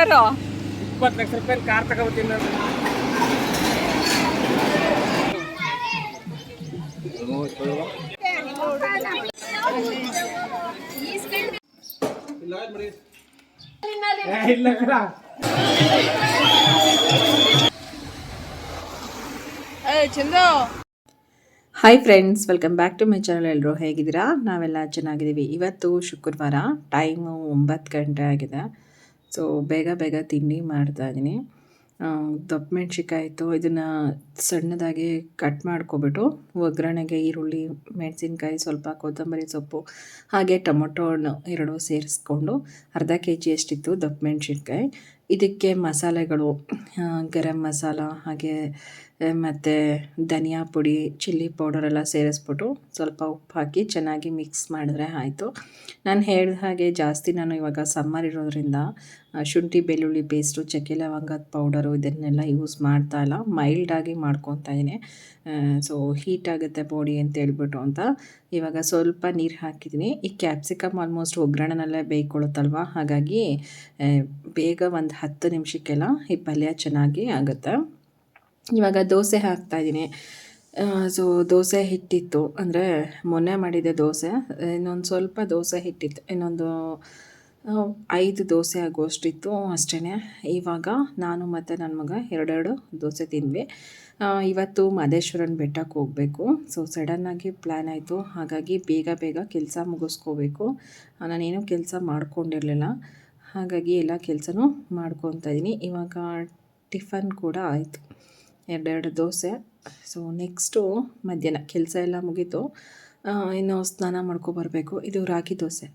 ಕೊಡೋರು ಇಪ್ಪತ್ತು ಲಕ್ಷ ರೂಪಾಯಿ ಕಾರ್ ತಗೋಬತ್ತೀನಿ ನಾನು. ಇಲ್ಲ ಕಣ. Chandu. Hi friends welcome back to my channel ಎಲ್ಲರೂ ಹೇಗಿದ್ದೀರಾ? ನಾವೆಲ್ಲ ಚೆನ್ನಾಗಿದ್ದೀವಿ. ಇವತ್ತು ಶುಕ್ರವಾರ ಟೈಮು ಒಂಬತ್ತು ಗಂಟೆ ಆಗಿದೆ. ಸೊ ಬೇಗ ಬೇಗ ತಿಂಡಿ ಮಾಡ್ತಾ ಇದ್ದೀನಿ. ದಪ್ಪ ಮೆಣ್ಸಿಕಾಯಿ ಇತ್ತು ಇದನ್ನು ಸಣ್ಣದಾಗಿ ಕಟ್ ಮಾಡ್ಕೊಬಿಟ್ಟು ಒಗ್ಗರಣೆಗೆ ಈರುಳ್ಳಿ, ಮೆಣಸಿನ್ಕಾಯಿ, ಸ್ವಲ್ಪ ಕೊತ್ತಂಬರಿ ಸೊಪ್ಪು, ಹಾಗೆ ಟೊಮೊಟೊ ಹಣ್ಣು ಎರಡು ಸೇರಿಸ್ಕೊಂಡು ಅರ್ಧ ಕೆ ಜಿ ಅಷ್ಟಿತ್ತು ದಪ್ಪ ಮೆಣಸಿನ್ಕಾಯಿ ಇದಕ್ಕೆ ಮಸಾಲೆಗಳು ಗರಂ ಮಸಾಲ ಹಾಗೆ ಮತ್ತು ಧನಿಯಾ ಪುಡಿ, ಚಿಲ್ಲಿ ಪೌಡರ್ ಎಲ್ಲ ಸೇರಿಸ್ಬಿಟ್ಟು ಸ್ವಲ್ಪ ಉಪ್ಪು ಹಾಕಿ ಚೆನ್ನಾಗಿ ಮಿಕ್ಸ್ ಮಾಡಿದ್ರೆ ಆಯಿತು. ನಾನು ಹೇಳಿದ ಹಾಗೆ ಜಾಸ್ತಿ ನಾನು ಇವಾಗ ಸಮ್ಮರ್ ಇರೋದ್ರಿಂದ ಶುಂಠಿ, ಬೆಳ್ಳುಳ್ಳಿ ಪೇಸ್ಟು ಚಕ್ಕೆ ಲವಂಗದ ಪೌಡರು ಇದನ್ನೆಲ್ಲ ಯೂಸ್ ಮಾಡ್ತಾ ಇಲ್ಲ. ಮೈಲ್ಡಾಗಿ ಮಾಡ್ಕೊತಾ ಇದ್ದೀನಿ. ಸೊ ಹೀಟ್ ಆಗುತ್ತೆ ಬಾಡಿ ಅಂತ ಹೇಳ್ಬಿಟ್ಟು ಅಂತ. ಇವಾಗ ಸ್ವಲ್ಪ ನೀರು ಹಾಕಿದ್ದೀನಿ ಈ ಕ್ಯಾಪ್ಸಿಕಮ್ ಆಲ್ಮೋಸ್ಟ್ ಒಗ್ಗರಣೆನಲ್ಲೇ ಬೇಯ್ಕೊಳ್ಳುತ್ತಲ್ವ? ಹಾಗಾಗಿ ಬೇಗ ಒಂದು ಹತ್ತು ನಿಮಿಷಕ್ಕೆಲ್ಲ ಈ ಪಲ್ಯ ಚೆನ್ನಾಗಿ ಆಗುತ್ತೆ. ಇವಾಗ ದೋಸೆ ಹಾಕ್ತಾಯಿದ್ದೀನಿ. ಸೊ, ದೋಸೆ ಹಿಟ್ಟಿತ್ತು. ಅಂದರೆ ಮೊನ್ನೆ ಮಾಡಿದ್ದೆ ದೋಸೆ. ಇನ್ನೊಂದು ಸ್ವಲ್ಪ ದೋಸೆ ಹಿಟ್ಟಿತ್ತು. ಇನ್ನೊಂದು ಐದು ದೋಸೆ ಆಗುವಷ್ಟಿತ್ತು ಅಷ್ಟೇ ಇವಾಗ ನಾನು ಮತ್ತು ನನ್ನ ಮಗ ಎರಡೆರಡು ದೋಸೆ ತಿಂದ್ವಿ. ಇವತ್ತು ಮಾದೇಶ್ವರನ ಬೆಟ್ಟಕ್ಕೆ ಹೋಗಬೇಕು. ಸೊ ಸಡನ್ನಾಗಿ ಪ್ಲ್ಯಾನ್ ಆಯಿತು. ಹಾಗಾಗಿ ಬೇಗ ಬೇಗ ಕೆಲಸ ಮುಗಿಸ್ಕೋಬೇಕು. ನಾನೇನು ಕೆಲಸ ಮಾಡ್ಕೊಂಡಿರಲಿಲ್ಲ. ಹಾಗಾಗಿ ಎಲ್ಲ ಕೆಲಸನೂ ಮಾಡ್ಕೊತಾ ಇದ್ದೀನಿ ಇವಾಗ ಟಿಫನ್ ಕೂಡ ಆಯಿತು. ಎರಡೆರಡು ದೋಸೆ. ಸೊ ನೆಕ್ಸ್ಟು ಮಧ್ಯಾಹ್ನ ಕೆಲಸ ಎಲ್ಲ ಮುಗೀತು. ಇನ್ನು ಸ್ನಾನ ಮಾಡ್ಕೊಬರ್ಬೇಕು ಇದು ರಾಗಿ ದೋಸೆ.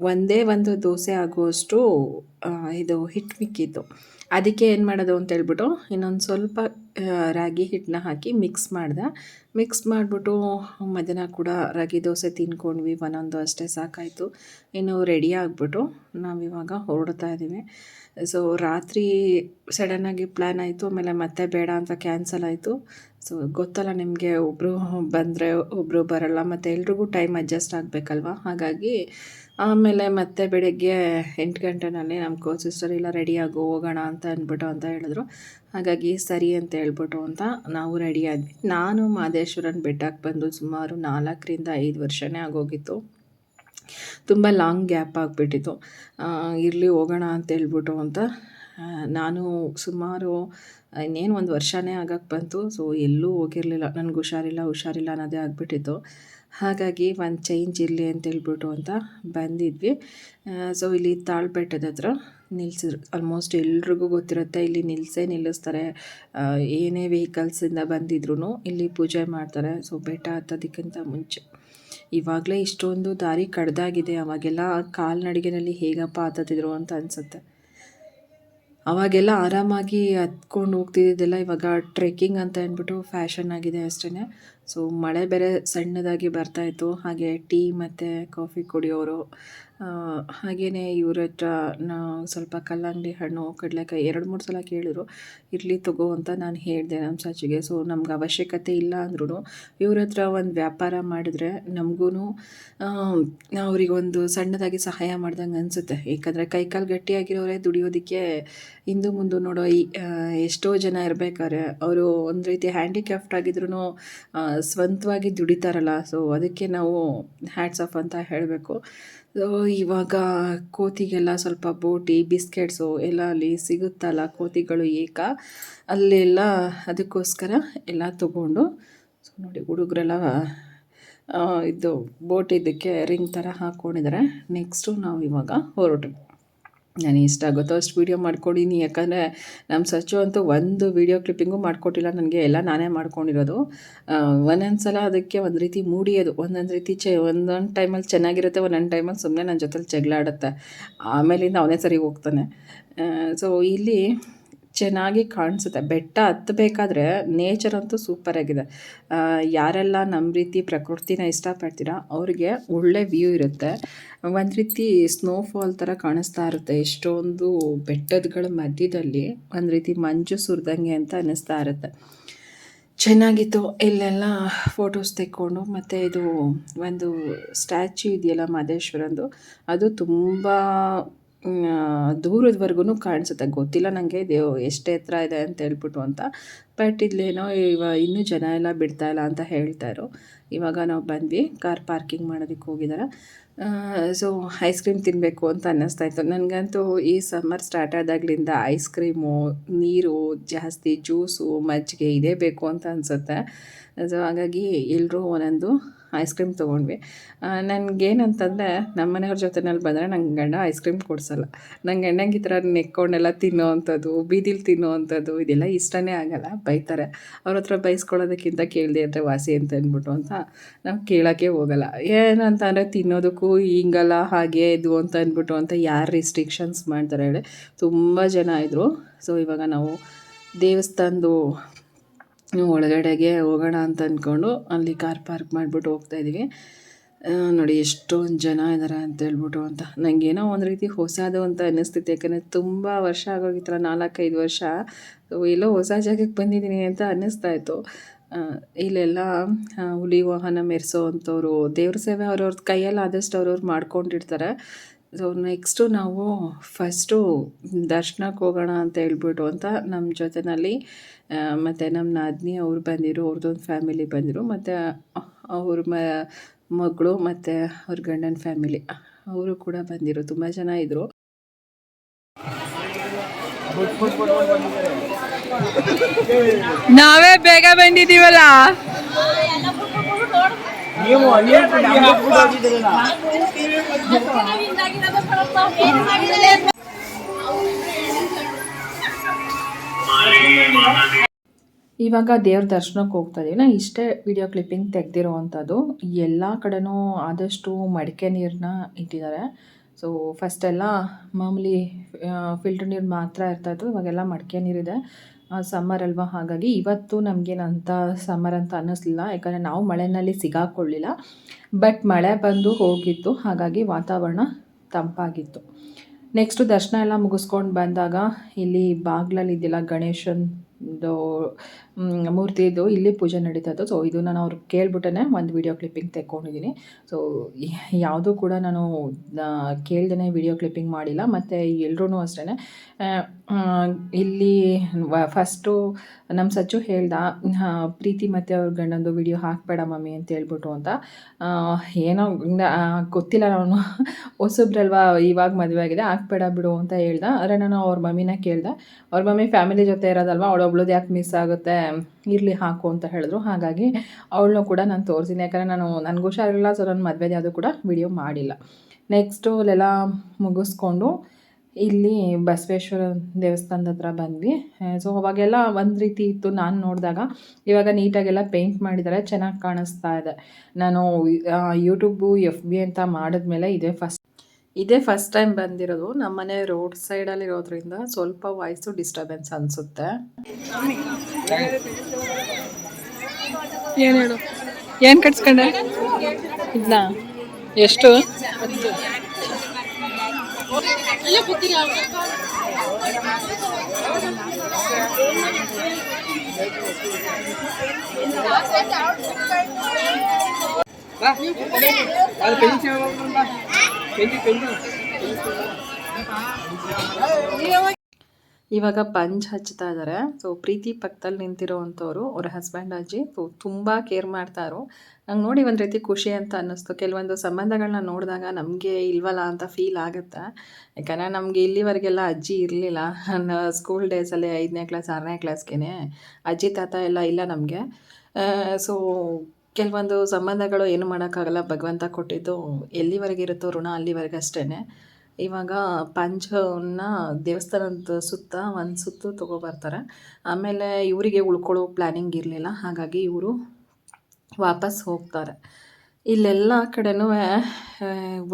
ಒಂದೇ ಒಂದು ದೋಸೆ ಆಗುವಷ್ಟು ಇದು ಹಿಟ್ಟು ಮಿಕ್ಕಿತ್ತು. ಅದಕ್ಕೆ ಏನು ಮಾಡೋದು ಅಂತ ಹೇಳ್ಬಿಟ್ಟು ಇನ್ನೊಂದು ಸ್ವಲ್ಪ ರಾಗಿ ಹಿಟ್ಟನ್ನ ಹಾಕಿ ಮಿಕ್ಸ್ ಮಾಡ್ದೆ. ಮಿಕ್ಸ್ ಮಾಡಿಬಿಟ್ಟು ಮಧ್ಯಾಹ್ನ ಕೂಡ ರಾಗಿ ದೋಸೆ ತಿನ್ಕೊಂಡ್ವಿ, ಒಂದೊಂದು ಅಷ್ಟೇ ಸಾಕಾಯಿತು. ಇನ್ನು ರೆಡಿ ಆಗಿಬಿಟ್ಟು ನಾವಿವಾಗ ಹೊರಡ್ತಾ ಇದ್ದೀವಿ ಸೊ ರಾತ್ರಿ ಸಡನ್ನಾಗಿ ಪ್ಲ್ಯಾನ್ ಆಯಿತು, ಆಮೇಲೆ ಮತ್ತೆ ಬೇಡ ಅಂತ ಕ್ಯಾನ್ಸಲ್ ಆಯಿತು. ಸೊ ಗೊತ್ತಲ್ಲ ನಿಮಗೆ ಒಬ್ಬರು ಬಂದರೆ ಒಬ್ಬರು ಬರಲ್ಲ, ಮತ್ತು ಎಲ್ರಿಗೂ ಟೈಮ್ ಅಡ್ಜಸ್ಟ್ ಆಗಬೇಕಲ್ವ? ಹಾಗಾಗಿ ಆಮೇಲೆ ಮತ್ತೆ ಬೆಳಗ್ಗೆ ಎಂಟು ಗಂಟೆನಲ್ಲಿ ನಮ್ಮ ಕೋ ಸಿಸ್ಟರ್ ಎಲ್ಲ ರೆಡಿಯಾಗು ಹೋಗೋಣ ಅಂತ ಅಂದ್ಬಿಟ್ಟು ಅಂತ ಹೇಳಿದ್ರು. ಹಾಗಾಗಿ ಸರಿ ಅಂತ ಹೇಳ್ಬಿಟ್ಟು ಅಂತ ನಾವು ರೆಡಿ ಆದ್ವಿ. ನಾನು ಮಾದೇಶ್ವರನ ಬೆಟ್ಟಕ್ಕೆ ಬಂದು ಸುಮಾರು ನಾಲ್ಕರಿಂದ ಐದು ವರ್ಷನೇ ಆಗೋಗಿತ್ತು. ತುಂಬ ಲಾಂಗ್ ಗ್ಯಾಪ್ ಆಗಿಬಿಟ್ಟಿತ್ತು. ಇರಲಿ ಹೋಗೋಣ ಅಂತ ಹೇಳ್ಬಿಟ್ಟು ಅಂತ. ನಾನು ಸುಮಾರು, ಇನ್ನೇನು ಒಂದು ವರ್ಷನೇ ಆಗಕ್ಕೆ ಬಂತು. ಸೊ ಎಲ್ಲೂ ಹೋಗಿರಲಿಲ್ಲ. ನನಗೆ ಹುಷಾರಿಲ್ಲ ಹುಷಾರಿಲ್ಲ ಅನ್ನೋದೇ ಆಗಿಬಿಟ್ಟಿತ್ತು. ಹಾಗಾಗಿ ಒಂದು ಚೇಂಜ್ ಇರಲಿ ಅಂತ ಹೇಳ್ಬಿಟ್ಟು ಅಂತ ಬಂದಿದ್ವಿ. ಸೊ ಇಲ್ಲಿ ತಾಳ್ಬೆಟ್ಟದ ಹತ್ರ ನಿಲ್ಲಿಸಿದ್ರು ಆಲ್ಮೋಸ್ಟ್ ಎಲ್ರಿಗೂ ಗೊತ್ತಿರುತ್ತೆ, ಇಲ್ಲಿ ನಿಲ್ಲಿಸೇ ನಿಲ್ಲಿಸ್ತಾರೆ. ಏನೇ ವೆಹಿಕಲ್ಸಿಂದ ಬಂದಿದ್ರು ಇಲ್ಲಿ ಪೂಜೆ ಮಾಡ್ತಾರೆ. ಸೊ ಬೆಟ್ಟ ಹತ್ತೋದಕ್ಕಿಂತ ಮುಂಚೆ. ಇವಾಗಲೇ ಇಷ್ಟೊಂದು ದಾರಿ ಕಡ್ದಾಗಿದೆ. ಅವಾಗೆಲ್ಲ ಕಾಲ್ನಡಿಗೆನಲ್ಲಿ ಹೇಗಪ್ಪ ಹತ್ತತ್ತಿದ್ರು ಅಂತ ಅನಿಸುತ್ತೆ. ಅವಾಗೆಲ್ಲ ಆರಾಮಾಗಿ ಹತ್ಕೊಂಡು ಹೋಗ್ತಿದ್ದಿದ್ದೆಲ್ಲ ಇವಾಗ ಟ್ರೆಕ್ಕಿಂಗ್ ಅಂತ ಅಂದ್ಬಿಟ್ಟು ಫ್ಯಾಷನ್ ಆಗಿದೆ ಅಷ್ಟೇ ಸೊ ಮಳೆ ಬೇರೆ ಸಣ್ಣದಾಗಿ ಬರ್ತಾಯಿತ್ತು ಹಾಗೆ ಟೀ ಮತ್ತು ಕಾಫಿ ಕುಡಿಯೋರು ಹಾಗೆಯೇ ಇವ್ರ ಹತ್ರ ನಾವು ಸ್ವಲ್ಪ ಕಲ್ಲಂಗಡಿ ಹಣ್ಣು, ಕಡಲೆಕಾಯಿ ಎರಡು ಮೂರು ಸಲ ಕೇಳಿದ್ರು. ಇರಲಿ ತಗೋ ಅಂತ ನಾನು ಹೇಳಿದೆ ನಮ್ಮ ಚಾಚಿಗೆ ಸೊ ನಮ್ಗೆ ಅವಶ್ಯಕತೆ ಇಲ್ಲ ಅಂದ್ರೂ ಇವ್ರ ಹತ್ರ ಒಂದು ವ್ಯಾಪಾರ ಮಾಡಿದ್ರೆ ನಮಗೂ ಅವರಿಗೊಂದು ಸಣ್ಣದಾಗಿ ಸಹಾಯ ಮಾಡ್ದಂಗೆ ಅನಿಸುತ್ತೆ. ಏಕೆಂದರೆ ಕೈಕಾಲು ಗಟ್ಟಿಯಾಗಿರೋರೇ ದುಡಿಯೋದಕ್ಕೆ ಹಿಂದೂ ಮುಂದೆ ನೋಡೋ ಈ ಎಷ್ಟೋ ಜನ ಇರಬೇಕಾದ್ರೆ ಅವರು ಒಂದು ರೀತಿ ಹ್ಯಾಂಡಿಕ್ಯಾಫ್ಟ್ ಆಗಿದ್ರು ಸ್ವಂತವಾಗಿ ದುಡಿತಾರಲ್ಲ. ಸೊ ಅದಕ್ಕೆ ನಾವು ಹ್ಯಾಟ್ಸ್ ಆಫ್ ಅಂತ ಹೇಳಬೇಕು. ಇವಾಗ ಕೋತಿಗೆಲ್ಲ ಸ್ವಲ್ಪ ಬೋಟಿ, ಬಿಸ್ಕೆಟ್ಸು ಎಲ್ಲ ಅಲ್ಲಿ ಸಿಗುತ್ತಲ್ಲ ಕೋತಿಗಳು ಏಕ. ಅಲ್ಲೆಲ್ಲ ಅದಕ್ಕೋಸ್ಕರ ಎಲ್ಲ ತಗೊಂಡು, ಸೊ ನೋಡಿ ಹುಡುಗರೆಲ್ಲ ಇದು ಬೋಟ್ ಇದಕ್ಕೆ ರಿಂಗ್ ಥರ ಹಾಕ್ಕೊಂಡಿದ್ದಾರೆ ನೆಕ್ಸ್ಟು ನಾವು ಇವಾಗ ಹೊರಟು ಇಷ್ಟ ಆಗುತ್ತೋ ಅಷ್ಟು ವೀಡಿಯೋ ಮಾಡ್ಕೊಡೀನಿ. ಯಾಕಂದರೆ ನಮ್ಮ ಸಚ್ಚು ಅಂತೂ ಒಂದು ವೀಡಿಯೋ ಕ್ಲಿಪ್ಪಿಂಗು ಮಾಡಿಕೊಟ್ಟಿಲ್ಲ. ನನಗೆ ಎಲ್ಲ ನಾನೇ ಮಾಡ್ಕೊಂಡಿರೋದು. ಒಂದೊಂದು ಸಲ ಅದಕ್ಕೆ ಒಂದು ರೀತಿ ಮೂಡಿಯೋದು. ಒಂದೊಂದು ರೀತಿ ಚೆ, ಒಂದೊಂದು ಟೈಮಲ್ಲಿ ಚೆನ್ನಾಗಿರುತ್ತೆ, ಒಂದೊಂದು ಟೈಮಲ್ಲಿ ಸುಮ್ಮನೆ ನನ್ನ ಜೊತೆಲಿ ಜಗಳ ಆಡುತ್ತೆ ಆಮೇಲಿಂದ ಅವನೇ ಸರಿ ಹೋಗ್ತಾನೆ. ಸೊ ಇಲ್ಲಿ ಚೆನ್ನಾಗಿ ಕಾಣಿಸುತ್ತೆ. ಬೆಟ್ಟ ಹತ್ತಬೇಕಾದ್ರೆ ನೇಚರ್ ಅಂತೂ ಸೂಪರಾಗಿದೆ ಆಗಿದೆ. ಯಾರೆಲ್ಲ ನಮ್ಮ ರೀತಿ ಪ್ರಕೃತಿನ ಇಷ್ಟಪಡ್ತೀರಾ, ಅವ್ರಿಗೆ ಒಳ್ಳೆ ವ್ಯೂ ಇರುತ್ತೆ. ಒಂದು ರೀತಿ ಸ್ನೋಫಾಲ್ ಥರ ಕಾಣಿಸ್ತಾ ಇರುತ್ತೆ. ಎಷ್ಟೊಂದು ಬೆಟ್ಟದಗಳ ಮಧ್ಯದಲ್ಲಿ ಒಂದು ರೀತಿ ಮಂಜು ಸುರಿದಂಗೆ ಅಂತ ಅನ್ನಿಸ್ತಾ ಇರುತ್ತೆ. ಚೆನ್ನಾಗಿತ್ತು. ಇಲ್ಲೆಲ್ಲ ಫೋಟೋಸ್ ತೆಕ್ಕೊಂಡು ಮತ್ತು ಇದು ಒಂದು ಸ್ಟ್ಯಾಚ್ಯೂ ಇದೆಯಲ್ಲ ಮಹದೇಶ್ವರಂದು, ಅದು ತುಂಬ ದೂರದವರೆಗೂ ಕಾಣಿಸುತ್ತೆ. ಗೊತ್ತಿಲ್ಲ ನನಗೆ ಇದು ಎಷ್ಟು ಎತ್ತರ ಇದೆ ಅಂತ ಹೇಳ್ಬಿಟ್ಟು ಅಂತ. ಬಟ್ ಇಲ್ಲೇನೋ ಇವ ಇನ್ನೂ ಜನ ಎಲ್ಲ ಬಿಡ್ತಾ ಇಲ್ಲ ಅಂತ ಹೇಳ್ತಾಯಿದ್ರು ಇವಾಗ ನಾವು ಬಂದ್ವಿ, ಕಾರ್ ಪಾರ್ಕಿಂಗ್ ಮಾಡೋದಕ್ಕೆ ಹೋಗಿದ್ದಾರೆ ಸೊ ಐಸ್ ಕ್ರೀಮ್ ತಿನ್ನಬೇಕು ಅಂತ ಅನ್ನಿಸ್ತಾ ಇತ್ತು. ನನಗಂತೂ ಈ ಸಮ್ಮರ್ ಸ್ಟಾರ್ಟ್ ಆದಾಗಲಿಂದ ಐಸ್ ಕ್ರೀಮು ನೀರು, ಜಾಸ್ತಿ ಜ್ಯೂಸು ಮಜ್ಜಿಗೆ ಇದೇ ಬೇಕು ಅಂತ ಅನಿಸುತ್ತೆ. ಸೊ ಹಾಗಾಗಿ ಎಲ್ಲರೂ ಒಂದೊಂದು ಐಸ್ ಕ್ರೀಮ್ ತೊಗೊಂಡ್ವಿ. ನನಗೇನಂತಂದರೆ ನಮ್ಮ ಮನೆಯವ್ರ ಜೊತೆನಲ್ಲಿ ಬಂದರೆ ನಂಗೆ ಗಂಡ ಐಸ್ ಕ್ರೀಮ್ ಕೊಡಿಸಲ್ಲ. ನಂಗೆ ಗಂಡಂಗೆ ಈ ಥರ ನೆಕ್ಕೊಂಡೆಲ್ಲ ತಿನ್ನೋ ಅಂಥದ್ದು ಬೀದಿಲಿ ತಿನ್ನೋ ಅಂಥದ್ದು ಇದೆಲ್ಲ ಇಷ್ಟನೇ ಆಗಲ್ಲ, ಬೈತಾರೆ. ಅವ್ರ ಹತ್ರ ಬೈಸ್ಕೊಳ್ಳೋದಕ್ಕಿಂತ ಕೇಳದೆ ಅಂದರೆ ವಾಸಿ ಅಂತ ಅಂದ್ಬಿಟ್ಟು ಅಂತ ನಾವು ಕೇಳೋಕ್ಕೆ ಹೋಗಲ್ಲ. ಏನಂತ ಅಂದರೆ ತಿನ್ನೋದಕ್ಕೂ ಹಿಂಗಲ್ಲ, ಹಾಗೆ ಇದು ಅಂತ ಅಂದ್ಬಿಟ್ಟು ಅಂತ ಯಾರು ರಿಸ್ಟ್ರಿಕ್ಷನ್ಸ್ ಮಾಡ್ತಾರೆ ಹೇಳಿ, ತುಂಬ ಜನ ಇದ್ದರು ಸೊ ಇವಾಗ ನಾವು ದೇವಸ್ಥಾನದ್ದು ಒಳಗಡೆಗೆ ಹೋಗೋಣ ಅಂತ ಅಂದ್ಕೊಂಡು ಅಲ್ಲಿ ಕಾರ್ ಪಾರ್ಕ್ ಮಾಡಿಬಿಟ್ಟು ಹೋಗ್ತಾಯಿದ್ದೀವಿ ನೋಡಿ ಎಷ್ಟೊಂದು ಜನ ಇದ್ದಾರೆ ಅಂತ ಹೇಳ್ಬಿಟ್ಟು ಅಂತ. ನನಗೇನೋ ಒಂದು ರೀತಿ ಹೊಸದು ಅಂತ ಅನ್ನಿಸ್ತಿತ್ತು. ಯಾಕಂದರೆ ತುಂಬ ವರ್ಷ ಆಗೋಗಿತ್ತಲ್ಲ, ನಾಲ್ಕೈದು ವರ್ಷ. ಎಲ್ಲೋ ಹೊಸ ಜಾಗಕ್ಕೆ ಬಂದಿದ್ದೀನಿ ಅಂತ ಅನ್ನಿಸ್ತಾ ಇತ್ತು. ಇಲ್ಲೆಲ್ಲ ಹುಲಿ ವಾಹನ ಮೆರೆಸೋ ಅಂಥವ್ರು ದೇವ್ರ ಸೇವೆ ಅವ್ರವ್ರ ಕೈಯಲ್ಲಿ ಆದಷ್ಟು ಅವ್ರವ್ರು ಮಾಡ್ಕೊಂಡಿರ್ತಾರೆ. ಸೊ ನೆಕ್ಸ್ಟು ನಾವು ಫಸ್ಟು ದರ್ಶನಕ್ಕೆ ಹೋಗೋಣ ಅಂತ ಹೇಳ್ಬಿಟ್ಟು ಅಂತ ನಮ್ಮ ಜೊತೆಯಲ್ಲಿ ಮತ್ತು ನಮ್ಮ ನಾದಿನಿ ಅವ್ರು ಬಂದಿರು ಅವ್ರದ್ದೊಂದು ಫ್ಯಾಮಿಲಿ ಬಂದಿರು ಮತ್ತು ಅವ್ರ ಮ, ಮಗಳು ಮತ್ತು ಅವ್ರ ಗಂಡನ ಫ್ಯಾಮಿಲಿ ಅವರು ಕೂಡ ಬಂದಿರು, ತುಂಬ ಜನ ಇದ್ದರು ನಾವೇ ಬೇಗ ಬಂದಿದ್ದೀವಲ್ಲ? ನೀವು. ಇವಾಗ ದೇವ್ರ ದರ್ಶನಕ್ಕೆ ಹೋಗ್ತಾ ಇದೀವಿ. ನಾ ಇಷ್ಟೇ ವಿಡಿಯೋ ಕ್ಲಿಪ್ಪಿಂಗ್ ತೆಗ್ದಿರೋವಂಥದ್ದು ಎಲ್ಲ ಕಡೆನೂ ಆದಷ್ಟು ಮಡಿಕೆ ನೀರನ್ನ ಇಟ್ಟಿದ್ದಾರೆ. ಸೊ ಫಸ್ಟೆಲ್ಲ ಮಾಮೂಲಿ ಫಿಲ್ಟರ್ ನೀರು ಮಾತ್ರ ಇರ್ತಾಯಿತ್ತು ಇವಾಗೆಲ್ಲ ಮಡಿಕೆ ನೀರಿದೆ. ಸಮ್ಮರ್ ಅಲ್ವಾ? ಹಾಗಾಗಿ ಇವತ್ತು ನಮಗೇನಂತ ಸಮ್ಮರ್ ಅಂತ ಅನ್ನಿಸ್ಲಿಲ್ಲ. ಯಾಕಂದರೆ ನಾವು ಮಳೆಯಲ್ಲಿ ಸಿಗಾಕೊಳ್ಳಿಲ್ಲ. ಬಟ್ ಮಳೆ ಬಂದು ಹೋಗಿತ್ತು. ಹಾಗಾಗಿ ವಾತಾವರಣ ತಂಪಾಗಿತ್ತು. ನೆಕ್ಸ್ಟು ದರ್ಶನ ಎಲ್ಲ ಮುಗಿಸ್ಕೊಂಡು ಬಂದಾಗ ಇಲ್ಲಿ ಬಾಗ್ಲಲ್ಲಿ ಇದ್ದಿಲ್ಲ ಗಣೇಶನ್ದು ಮೂರ್ತಿದು ಇಲ್ಲಿ ಪೂಜೆ ನಡೀತಾ ಸೊ ಇದು ನಾನು ಅವ್ರು ಕೇಳ್ಬಿಟ್ಟೆ ಒಂದು ವಿಡಿಯೋ ಕ್ಲಿಪ್ಪಿಂಗ್ ತೆಕ್ಕೊಂಡಿದ್ದೀನಿ ಸೊ ಯಾವುದೂ ಕೂಡ ನಾನು ಕೇಳ್ದೇ ವಿಡಿಯೋ ಕ್ಲಿಪ್ಪಿಂಗ್ ಮಾಡಿಲ್ಲ. ಮತ್ತು ಎಲ್ಲರೂ ಅಷ್ಟೇ ಇಲ್ಲಿ ಫಸ್ಟು ನಮ್ಮ ಸಚ್ಚು ಹೇಳ್ದ ಪ್ರೀತಿ ಮತ್ತು ಅವ್ರ ಗಂಡಂದು ವಿಡಿಯೋ ಹಾಕಬೇಡ ಮಮ್ಮಿ ಅಂತ ಹೇಳ್ಬಿಟ್ಟು ಅಂತ. ಏನೋ ಗೊತ್ತಿಲ್ಲ ನಾನು. ಹೊಸಬ್ರಲ್ವಾ, ಇವಾಗ ಮದುವೆ ಆಗಿದೆ, ಹಾಕ್ಬೇಡ ಬಿಡು ಅಂತ ಹೇಳ್ದೆ. ಆದರೆ ನಾನು ಅವ್ರ ಮಮ್ಮಿನ ಕೇಳ್ದೆ. ಅವ್ರ ಮಮ್ಮಿ ಫ್ಯಾಮಿಲಿ ಜೊತೆ ಇರೋದಲ್ವ ಅವಳೊಬ್ಳದ್ದು ಯಾಕೆ ಮಿಸ್ ಆಗುತ್ತೆ? ಇರಲಿ, ಹಾಕು ಅಂತ ಹೇಳಿದ್ರು. ಹಾಗಾಗಿ ಅವಳನ್ನೂ ಕೂಡ ನಾನು ತೋರಿಸಿದ್ದೀನಿ ಯಾಕಂದರೆ ನಾನು, ನನಗೆ ಹುಷಾರಿಲ್ಲ ಸೊ ನನ್ನ ಮದುವೆದು ಯಾವುದೂ ಕೂಡ ವಿಡಿಯೋ ಮಾಡಿಲ್ಲ. ನೆಕ್ಸ್ಟು ಅಲ್ಲೆಲ್ಲ ಮುಗಿಸ್ಕೊಂಡು ಇಲ್ಲಿ ಬಸವೇಶ್ವರ ದೇವಸ್ಥಾನದ ಹತ್ರ ಬಂದ್ವಿ. ಸೊ ಅವಾಗೆಲ್ಲ ಒಂದು ರೀತಿ ಇತ್ತು. ನಾನು ನೋಡಿದಾಗ ಇವಾಗ ನೀಟಾಗೆಲ್ಲ ಪೇಂಟ್ ಮಾಡಿದ್ದಾರೆ ಚೆನ್ನಾಗಿ ಕಾಣಿಸ್ತಾ ಇದೆ. ನಾನು ಯೂಟ್ಯೂಬು ಎಫ್ ಬಿ ಅಂತ ಮಾಡಿದ್ಮೇಲೆ ಇದೇ ಫಸ್ಟ್ ಇದೇ ಫಸ್ಟ್ ಟೈಮ್ ಬಂದಿರೋದು. ನಮ್ಮ ಮನೆ ರೋಡ್ ಅಲ್ಲಿ ಇರೋದ್ರಿಂದ ಸ್ವಲ್ಪ ವಾಯ್ಸು ಡಿಸ್ಟರ್ಬೆನ್ಸ್ ಅನ್ಸುತ್ತೆ. ಏನು ಹೇಳು? ಏನು ಕಟ್ಸ್ಕೊಂಡೆ? ಇದನ್ನ ಎಷ್ಟು? ಬಾ. ಇವಾಗ ಪಂಚ್ ಹಚ್ತಾ ಇದ್ದಾರೆ ಸೊ ಪ್ರೀತಿ ಪಕ್ಕದಲ್ಲಿ ನಿಂತಿರೋವಂಥವ್ರು ಅವ್ರ ಹಸ್ಬೆಂಡ್ ಅಜ್ಜಿ ಸೊ ತುಂಬ ಕೇರ್ ಮಾಡ್ತಾರೋ ನಂಗೆ ನೋಡಿ ಒಂದು ರೀತಿ ಖುಷಿ ಅಂತ ಅನ್ನಿಸ್ತು. ಕೆಲವೊಂದು ಸಂಬಂಧಗಳನ್ನ ನೋಡಿದಾಗ ನಮಗೆ ಇಲ್ವಲ್ಲ ಅಂತ ಫೀಲ್ ಆಗುತ್ತೆ. ಯಾಕಂದರೆ ನಮಗೆ ಇಲ್ಲಿವರೆಗೆಲ್ಲ ಅಜ್ಜಿ ಇರಲಿಲ್ಲ. ಸ್ಕೂಲ್ ಡೇಸಲ್ಲಿ ಐದನೇ ಕ್ಲಾಸ್ ಆರನೇ ಕ್ಲಾಸ್ಗೆ ಅಜ್ಜಿ, ತಾತ ಎಲ್ಲ ಇಲ್ಲ ನಮಗೆ. ಸೊ ಕೆಲವೊಂದು ಸಂಬಂಧಗಳು ಏನು ಮಾಡೋಕ್ಕಾಗಲ್ಲ. ಭಗವಂತ ಕೊಟ್ಟಿದ್ದು ಎಲ್ಲಿವರೆಗೆ ಇರುತ್ತೋ ಋಣ ಅಲ್ಲಿವರೆಗೆ ಅಷ್ಟೇ ಇವಾಗ ಪಂಚವನ್ನು ದೇವಸ್ಥಾನದ ಸುತ್ತ ಒಂದು ಸುತ್ತು ತೊಗೊಬರ್ತಾರೆ ಆಮೇಲೆ ಇವರಿಗೆ ಉಳ್ಕೊಳ್ಳೋ ಪ್ಲ್ಯಾನಿಂಗ್ ಇರಲಿಲ್ಲ. ಹಾಗಾಗಿ ಇವರು ವಾಪಸ್ ಹೋಗ್ತಾರೆ. ಇಲ್ಲೆಲ್ಲ ಕಡೆನೂ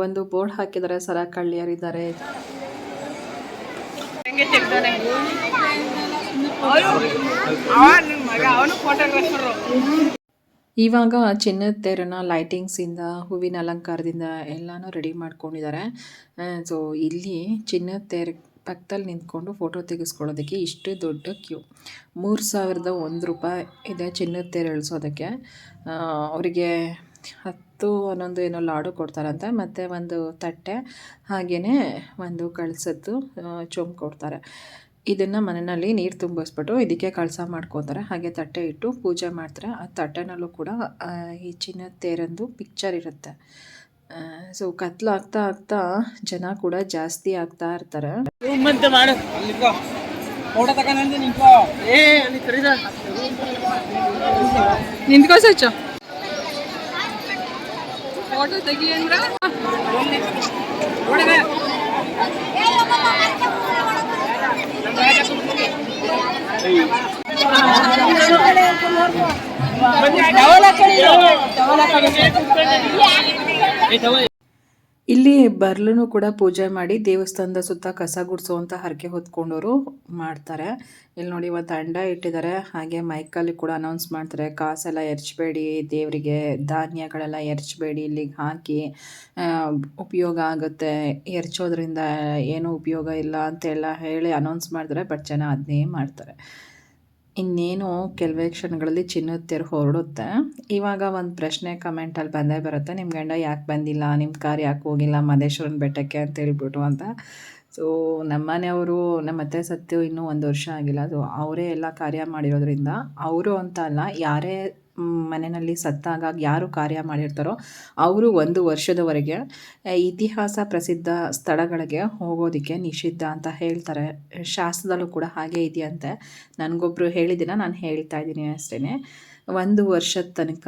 ಒಂದು ಬೋರ್ಡ್ ಹಾಕಿದ್ದಾರೆ. ಸರ ಕಳ್ಳಿಯರಿದ್ದಾರೆ ಅವನು ಫೋಟೋಗ್ರಾಫರು ಇವಾಗ ಚಿನ್ನದ ತೇರನ್ನ ಲೈಟಿಂಗ್ಸಿಂದ ಹೂವಿನ ಅಲಂಕಾರದಿಂದ ಎಲ್ಲನೂ ರೆಡಿ ಮಾಡ್ಕೊಂಡಿದ್ದಾರೆ ಸೊ ಇಲ್ಲಿ ಚಿನ್ನದ ತೇರು ಪಕ್ಕದಲ್ಲಿ ನಿಂತ್ಕೊಂಡು ಫೋಟೋ ತೆಗೆಸ್ಕೊಳ್ಳೋದಕ್ಕೆ ಇಷ್ಟು ದೊಡ್ಡ ಕ್ಯೂ ಮೂರು ಸಾವಿರದ ಒಂದು ರೂಪಾಯಿ ಇದೆ ಚಿನ್ನದ ತೇರು ಇಳಿಸೋದಕ್ಕೆ. ಅವರಿಗೆ ಹತ್ತು, ಹನ್ನೊಂದು ಏನೋ ಲಾಡು ಕೊಡ್ತಾರಂತೆ. ಮತ್ತು ಒಂದು ತಟ್ಟೆ ಹಾಗೆಯೇ ಒಂದು ಕಳಿಸದ್ದು ಚೊಂಬು ಕೊಡ್ತಾರೆ. ಇದನ್ನು ಮನೆಯಲ್ಲಿ ನೀರು ತುಂಬಿಸ್ಬಿಟ್ಟು ಇದಕ್ಕೆ ಕಳಸ ಮಾಡ್ಕೋತಾರೆ. ಹಾಗೆ ತಟ್ಟೆ ಇಟ್ಟು ಪೂಜೆ ಮಾಡ್ತಾರೆ. ಆ ತಟ್ಟೆನಲ್ಲೂ ಕೂಡ ಹೆಚ್ಚಿನ ಈ ಚಿನ್ನದ ತೇರಂದು ಪಿಕ್ಚರ್ ಇರುತ್ತೆ. ಸೊ ಕತ್ಲು ಆಗ್ತಾ ಆಗ್ತಾ ಜನ ಕೂಡ ಜಾಸ್ತಿ ಆಗ್ತಾ ಇರ್ತಾರೆ. ನಿಂತ್ಕೋ. ಸಚ್ಚು. ಫೋಟೋ ತೆಗಿ ಅಂದ್ರ? ડબલ કરી ಇಲ್ಲಿ ಬರ್ಲೂ ಕೂಡ ಪೂಜೆ ಮಾಡಿ ದೇವಸ್ಥಾನದ ಸುತ್ತ ಕಸ ಗುಡಿಸುವಂಥ ಹರಕೆ ಹೊತ್ಕೊಂಡವರು ಮಾಡ್ತಾರೆ. ಇಲ್ಲಿ ನೋಡಿ ಇವತ್ತು ಅಂಡ ಇಟ್ಟಿದ್ದಾರೆ ಹಾಗೆ ಮೈಕಲ್ಲಿ ಕೂಡ ಅನೌನ್ಸ್ ಮಾಡ್ತಾರೆ. ಕಾಸೆಲ್ಲ ಎರ್ಚಬೇಡಿ, ದೇವರಿಗೆ ಧಾನ್ಯಗಳೆಲ್ಲ ಎರ್ಚಬೇಡಿ, ಇಲ್ಲಿಗೆ ಹಾಕಿ ಉಪಯೋಗ ಆಗುತ್ತೆ. ಎರ್ಚೋದ್ರಿಂದ ಏನೂ ಉಪಯೋಗ ಇಲ್ಲ ಅಂತೆಲ್ಲ ಹೇಳಿ ಅನೌನ್ಸ್ ಮಾಡ್ತಾರೆ. ಬಟ್ ಜನ ಅದನ್ನೇ ಮಾಡ್ತಾರೆ. ಇನ್ನೇನು ಕೆಲವೇ ಕ್ಷಣಗಳಲ್ಲಿ ಚಿನ್ನದ ತೆರು ಹೊರಡುತ್ತೆ. ಇವಾಗ ಒಂದು ಪ್ರಶ್ನೆ ಕಮೆಂಟಲ್ಲಿ ಬಂದೇ ಬರುತ್ತೆ. ನಿಮ್ಮ ಗಂಡ ಯಾಕೆ ಬಂದಿಲ್ಲ? ನಿಮ್ಮ ಕಾರ್ ಯಾಕೆ ಹೋಗಿಲ್ಲ? ಮಹದೇಶ್ವರನ ಬೆಟ್ಟಕ್ಕೆ ಅಂತ ಹೇಳ್ಬಿಟ್ಟು ಅಂತ. ಸೊ ನಮ್ಮ ಮನೆಯವರು ನಮ್ಮ ಅತ್ತೆ ಸತ್ತು ಇನ್ನೂ ಒಂದು ವರ್ಷ ಆಗಿಲ್ಲ. ಅದು ಅವರೇ ಎಲ್ಲ ಕಾರ್ಯ ಮಾಡಿರೋದ್ರಿಂದ ಅವರು ಅಂತ ಅಲ್ಲ, ಯಾರೇ ಮನೆಯಲ್ಲಿ ಸತ್ತಾಗ ಯಾರು ಕಾರ್ಯ ಮಾಡಿರ್ತಾರೋ ಅವರು ಒಂದು ವರ್ಷದವರೆಗೆ ಇತಿಹಾಸ ಪ್ರಸಿದ್ಧ ಸ್ಥಳಗಳಿಗೆ ಹೋಗೋದಕ್ಕೆ ನಿಷಿದ್ಧ ಅಂತ ಹೇಳ್ತಾರೆ. ಶಾಸ್ತ್ರದಲ್ಲೂ ಕೂಡ ಹಾಗೆ ಇದೆಯಂತೆ. ನನಗೊಬ್ಬರು ಹೇಳಿದ್ದೀನ ನಾನು ಹೇಳ್ತಾ ಇದ್ದೀನಿ ಅಷ್ಟೇ ಒಂದು ವರ್ಷದ ತನಕ,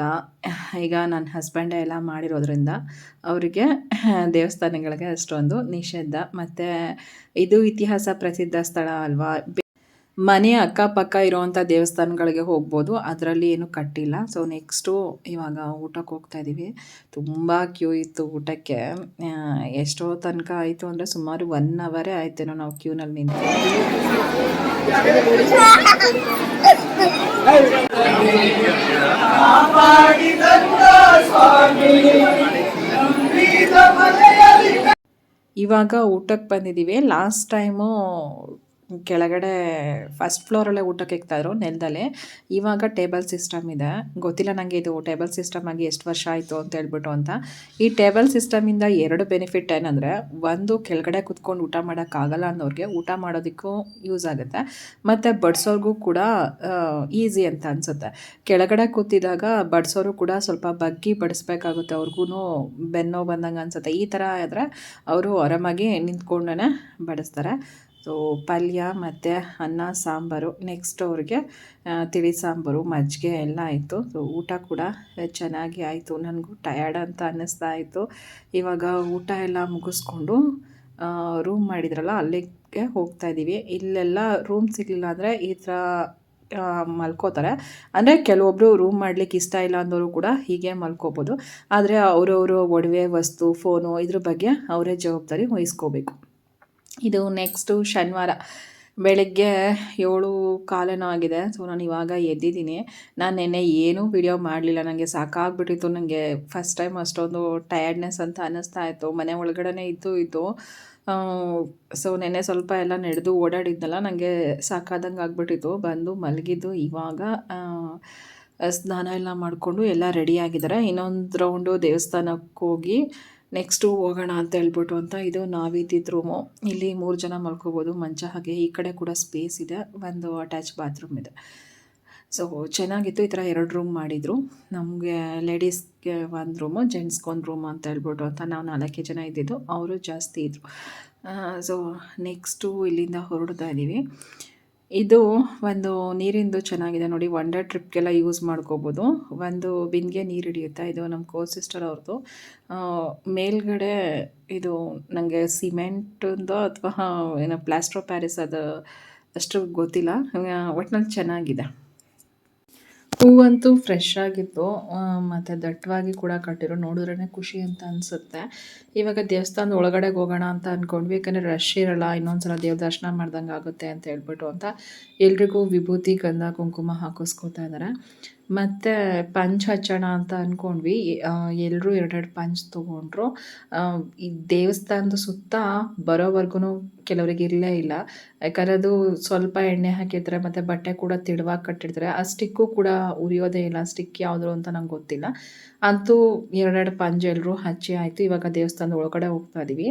ಈಗ ನನ್ನ ಹಸ್ಬೆಂಡೇ ಎಲ್ಲ ಮಾಡಿರೋದ್ರಿಂದ ಅವರಿಗೆ ದೇವಸ್ಥಾನಗಳಿಗೆ ಅಷ್ಟೊಂದು ನಿಷೇಧ. ಮತ್ತು ಇದು ಇತಿಹಾಸ ಪ್ರಸಿದ್ಧ ಸ್ಥಳ ಅಲ್ವಾ? ಮನೆಯ ಅಕ್ಕಪಕ್ಕ ಇರುವಂಥ ದೇವಸ್ಥಾನಗಳಿಗೆ ಹೋಗ್ಬೋದು. ಅದರಲ್ಲಿ ಏನು ಕಟ್ಟಿಲ್ಲ. ಸೊ ನೆಕ್ಸ್ಟು ಇವಾಗ ಊಟಕ್ಕೆ ಹೋಗ್ತಾ ಇದ್ದೀವಿ ತುಂಬ ಕ್ಯೂ ಇತ್ತು ಊಟಕ್ಕೆ. ಎಷ್ಟೋ ತನಕ ಆಯಿತು ಅಂದರೆ ಸುಮಾರು ಒನ್ ಅವರೇ ಆಯ್ತೇನೋ ನಾವು ಕ್ಯೂನಲ್ಲಿ ನಿಂತು. ಇವಾಗ ಊಟಕ್ಕೆ ಬಂದಿದ್ದೀವಿ ಲಾಸ್ಟ್ ಟೈಮು ಕೆಳಗಡೆ ಫಸ್ಟ್ ಫ್ಲೋರಲ್ಲೇ ಊಟಕ್ಕೆ ಇಕ್ತಾಯಿದ್ರು ನೆಲದಲ್ಲೇ. ಇವಾಗ ಟೇಬಲ್ ಸಿಸ್ಟಮ್ ಇದೆ. ಗೊತ್ತಿಲ್ಲ ನನಗೆ ಇದು ಟೇಬಲ್ ಸಿಸ್ಟಮ್ ಆಗಿ ಎಷ್ಟು ವರ್ಷ ಆಯಿತು ಅಂತ ಹೇಳ್ಬಿಟ್ಟು ಅಂತ. ಈ ಟೇಬಲ್ ಸಿಸ್ಟಮಿಂದ ಎರಡು ಬೆನಿಫಿಟ್ ಏನಂದರೆ, ಒಂದು ಕೆಳಗಡೆ ಕುತ್ಕೊಂಡು ಊಟ ಮಾಡೋಕ್ಕಾಗಲ್ಲ ಅನ್ನೋರಿಗೆ ಊಟ ಮಾಡೋದಕ್ಕೂ ಯೂಸ್ ಆಗುತ್ತೆ. ಮತ್ತು ಬಡಿಸೋರ್ಗೂ ಕೂಡ ಈಸಿ ಅಂತ ಅನಿಸುತ್ತೆ. ಕೆಳಗಡೆ ಕೂತಿದಾಗ ಬಡಿಸೋರು ಕೂಡ ಸ್ವಲ್ಪ ಬಗ್ಗಿ ಬಡಿಸ್ಬೇಕಾಗುತ್ತೆ. ಅವ್ರಿಗೂ ಬೆನ್ನೋ ಬಂದಂಗೆ ಅನಿಸುತ್ತೆ. ಈ ಥರ ಆದರೆ ಅವರು ಆರಾಮಾಗಿ ನಿಂತ್ಕೊಂಡೇ ಬಡಿಸ್ತಾರೆ. ಸೊ ಪಲ್ಯ ಮತ್ತು ಅನ್ನ, ಸಾಂಬಾರು ನೆಕ್ಸ್ಟ್ ಅವ್ರಿಗೆ ತಿಳಿ ಸಾಂಬಾರು, ಮಜ್ಜಿಗೆ ಎಲ್ಲ ಆಯಿತು. ಸೊ ಊಟ ಕೂಡ ಚೆನ್ನಾಗಿ ಆಯಿತು. ನನಗೂ ಟಯರ್ಡ್ ಅಂತ ಅನ್ನಿಸ್ತಾ ಇತ್ತು. ಇವಾಗ ಊಟ ಎಲ್ಲ ಮುಗಿಸ್ಕೊಂಡು ರೂಮ್ ಮಾಡಿದ್ರಲ್ಲ, ಅಲ್ಲಿಗೆ ಹೋಗ್ತಾ ಇದ್ದೀವಿ. ಇಲ್ಲೆಲ್ಲ ರೂಮ್ ಸಿಗಲಿಲ್ಲ ಅಂದರೆ ಈ ಥರ ಮಲ್ಕೋತಾರೆ. ಅಂದರೆ ಕೆಲವೊಬ್ಬರು ರೂಮ್ ಮಾಡ್ಲಿಕ್ಕೆ ಇಷ್ಟ ಇಲ್ಲ ಅಂದವರು ಕೂಡ ಹೀಗೆ ಮಲ್ಕೋಬೋದು. ಆದರೆ ಅವರವರು ಒಡವೆ, ವಸ್ತು ಫೋನು ಇದ್ರ ಬಗ್ಗೆ ಅವರೇ ಜವಾಬ್ದಾರಿ ವಹಿಸ್ಕೋಬೇಕು. ಇದು ನೆಕ್ಸ್ಟು ಶನಿವಾರ. ಬೆಳಗ್ಗೆ ಏಳು ಕಾಲೇನೋ ಆಗಿದೆ. ಸೊ ನಾನು ಇವಾಗ ಎದ್ದಿದ್ದೀನಿ. ನಾನು ನೆನ್ನೆ ಏನೂ ವಿಡಿಯೋ ಮಾಡಲಿಲ್ಲ. ನನಗೆ ಸಾಕಾಗ್ಬಿಟ್ಟಿತ್ತು. ನನಗೆ ಫಸ್ಟ್ ಟೈಮ್ ಅಷ್ಟೊಂದು ಟಯರ್ಡ್ನೆಸ್ ಅಂತ ಅನ್ನಿಸ್ತಾ ಇತ್ತು. ಮನೆ ಒಳಗಡೆ ಇದ್ದು ಇದ್ದು ಸೊ ನೆನ್ನೆ ಸ್ವಲ್ಪ ಎಲ್ಲ ನಡೆದು ಓಡಾಡಿದ್ನಲ್ಲ ನನಗೆ ಸಾಕಾದಂಗೆ ಆಗ್ಬಿಟ್ಟಿತ್ತು. ಬಂದು ಮಲಗಿದ್ದು ಇವಾಗ ಸ್ನಾನ ಎಲ್ಲ ಮಾಡಿಕೊಂಡು ಎಲ್ಲ ರೆಡಿ ಆಗಿದ್ದಾರೆ. ಇನ್ನೊಂದು ರೌಂಡು ದೇವಸ್ಥಾನಕ್ಕೆ ಹೋಗಿ ನೆಕ್ಸ್ಟು ಹೋಗೋಣ ಅಂತ ಹೇಳ್ಬಿಟ್ಟು ಅಂತ ಇದು ನಾವಿದ್ದಿದ್ದ ರೂಮು ಇಲ್ಲಿ ಮೂರು ಜನ ಮಲ್ಕೋಬೋದು, ಮಂಚ ಹಾಗೆ. ಈ ಕಡೆ ಕೂಡ ಸ್ಪೇಸ್ ಇದೆ. ಒಂದು ಅಟ್ಯಾಚ್ ಬಾತ್ರೂಮ್ ಇದೆ. ಸೊ ಚೆನ್ನಾಗಿತ್ತು. ಈ ಥರ ಎರಡು ರೂಮ್ ಮಾಡಿದರು. ನಮಗೆ ಲೇಡೀಸ್ಗೆ ಒಂದು ರೂಮು ಜೆಂಟ್ಸ್ಗೆ ಒಂದು ರೂಮ್ ಅಂತ ಹೇಳ್ಬಿಟ್ಟು ಅಂತ ನಾವು ನಾಲ್ಕೇ ಜನ ಇದ್ದಿದ್ದು. ಅವರು ಜಾಸ್ತಿ ಇದ್ದರು ಸೊ ನೆಕ್ಸ್ಟು ಇಲ್ಲಿಂದ ಹೊರಡ್ತಾ ಇದ್ದೀವಿ ಇದು ಒಂದು ನೀರಿಂದು ಚೆನ್ನಾಗಿದೆ ನೋಡಿ. ಒನ್ ಡೇ ಟ್ರಿಪ್ಗೆಲ್ಲ ಯೂಸ್ ಮಾಡ್ಕೋಬೋದು. ಒಂದು ಬಿಂದಿಗೆ ನೀರು ಹಿಡಿಯುತ್ತೆ ಇದು ನಮ್ಮ ಕೋ ಸಿಸ್ಟರ್ ಅವ್ರದ್ದು ಮೇಲ್ಗಡೆ ಇದು ನನಗೆ ಸಿಮೆಂಟಿಂದೋ ಅಥವಾ ಏನೋ ಪ್ಲಾಸ್ಟ್ರೋ ಪ್ಯಾರಿಸ್ ಅದು ಅಷ್ಟು ಗೊತ್ತಿಲ್ಲ. ಒಟ್ನಲ್ಲಿ ಚೆನ್ನಾಗಿದೆ. ಹೂವಂತೂ ಫ್ರೆಶ್ ಆಗಿತ್ತು. ಮತ್ತು ದಟ್ಟವಾಗಿ ಕೂಡ ಕಟ್ಟಿರೋ ನೋಡಿದ್ರೇ ಖುಷಿ ಅಂತ ಅನಿಸುತ್ತೆ. ಇವಾಗ ದೇವಸ್ಥಾನದ ಒಳಗಡೆಗೆ ಹೋಗೋಣ ಅಂತ ಅಂದ್ಕೊಂಡ್ವಿ ಯಾಕಂದರೆ ರಶ್ ಇರಲ್ಲ ಇನ್ನೊಂದು ಸಲ ದೇವ್ರ ದರ್ಶನ ಮಾಡ್ದಂಗೆ ಆಗುತ್ತೆ ಅಂತ ಹೇಳ್ಬಿಟ್ಟು ಅಂತ ಎಲ್ರಿಗೂ ವಿಭೂತಿ, ಗಂಧ, ಕುಂಕುಮ ಹಾಕಿಸ್ಕೊತಾ ಇದ್ದಾರೆ ಮತ್ತು ಪಂಚ್ ಹಚ್ಚೋಣ ಅಂತ ಅಂದ್ಕೊಂಡ್ವಿ ಎಲ್ಲರೂ ಎರಡೆರಡು ಪಂಚ್ ತೊಗೊಂಡ್ರು. ಈ ದೇವಸ್ಥಾನದ ಸುತ್ತ ಬರೋವರೆಗೂ ಕೆಲವರಿಗೆ ಇರಲೇ ಇಲ್ಲ. ಯಾಕಂದ್ರೆ ಅದು ಸ್ವಲ್ಪ ಎಣ್ಣೆ ಹಾಕಿರ್ತಾರೆ, ಮತ್ತು ಬಟ್ಟೆ ಕೂಡ ತಿಳುವಾಗಿ ಕಟ್ಟಿರ್ತಾರೆ. ಆ ಸ್ಟಿಕ್ಕು ಕೂಡ ಉರಿಯೋದೇ ಇಲ್ಲ. ಸ್ಟಿಕ್ ಯಾವುದು ಅಂತ ನಂಗೆ ಗೊತ್ತಿಲ್ಲ. ಅಂತೂ ಎರಡೆರಡು ಪಂಚ್ ಎಲ್ಲರೂ ಹಚ್ಚಿ ಆಯಿತು. ಇವಾಗ ದೇವಸ್ಥಾನದ ಒಳಗಡೆ ಹೋಗ್ತಾ ಇದ್ದೀವಿ